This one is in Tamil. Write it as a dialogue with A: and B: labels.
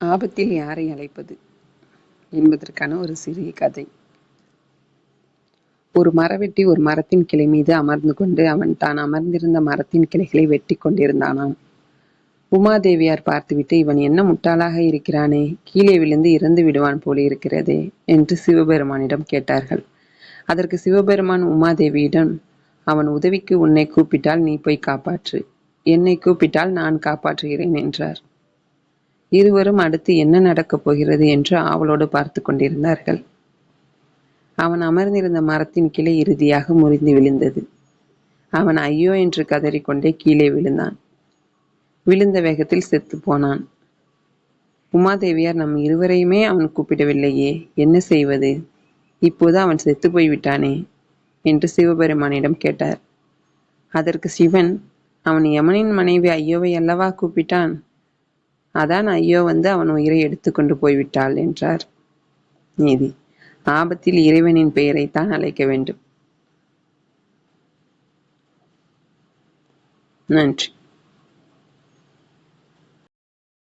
A: ஆபத்தில் யாரை அழைப்பது என்பதற்கான ஒரு சிறிய கதை. ஒரு மரவெட்டி ஒரு மரத்தின் கிளை மீது அமர்ந்து கொண்டு அவன் தான் அமர்ந்திருந்த மரத்தின் கிளைகளை வெட்டி கொண்டிருந்தானாம். உமாதேவியார் பார்த்துவிட்டு இவன் என்ன முட்டாளாக இருக்கிறானே? கீழே விழுந்து இறந்து விடுவான் போல இருக்கிறதே என்று சிவபெருமானிடம் கேட்டார்கள். அதற்கு சிவபெருமான் உமாதேவியிடம் அவன் உதவிக்கு உன்னை கூப்பிட்டால் நீ போய் காப்பாற்று. என்னை கூப்பிட்டால் நான் காப்பாற்றுகிறேன் என்றார். இருவரும் அடுத்து என்ன நடக்கப் போகிறது என்று ஆவலோடு பார்த்து கொண்டிருந்தார்கள். அவன் அமர்ந்திருந்த மரத்தின் கிளை இறுதியாக முறிந்து விழுந்தது. அவன் ஐயோ என்று கதறிக்கொண்டே கீழே விழுந்தான். விழுந்த வேகத்தில் செத்து போனான். உமாதேவியார் நம் இருவரையுமே அவன் கூப்பிடவில்லையே. என்ன செய்வது? இப்போது அவன் செத்து போய்விட்டானே என்று சிவபெருமானிடம் கேட்டார். அதற்கு சிவன் அவன் யமனின் மனைவி ஐயோவை அல்லவா கூப்பிட்டான்? அதான் ஐயோ வந்து அவன் உயிரை எடுத்துக்கொண்டு போய்விட்டாள் என்றார். நீதி ஆபத்தில் இறைவனின் பெயரைத்தான் அழைக்க வேண்டும். நன்றி.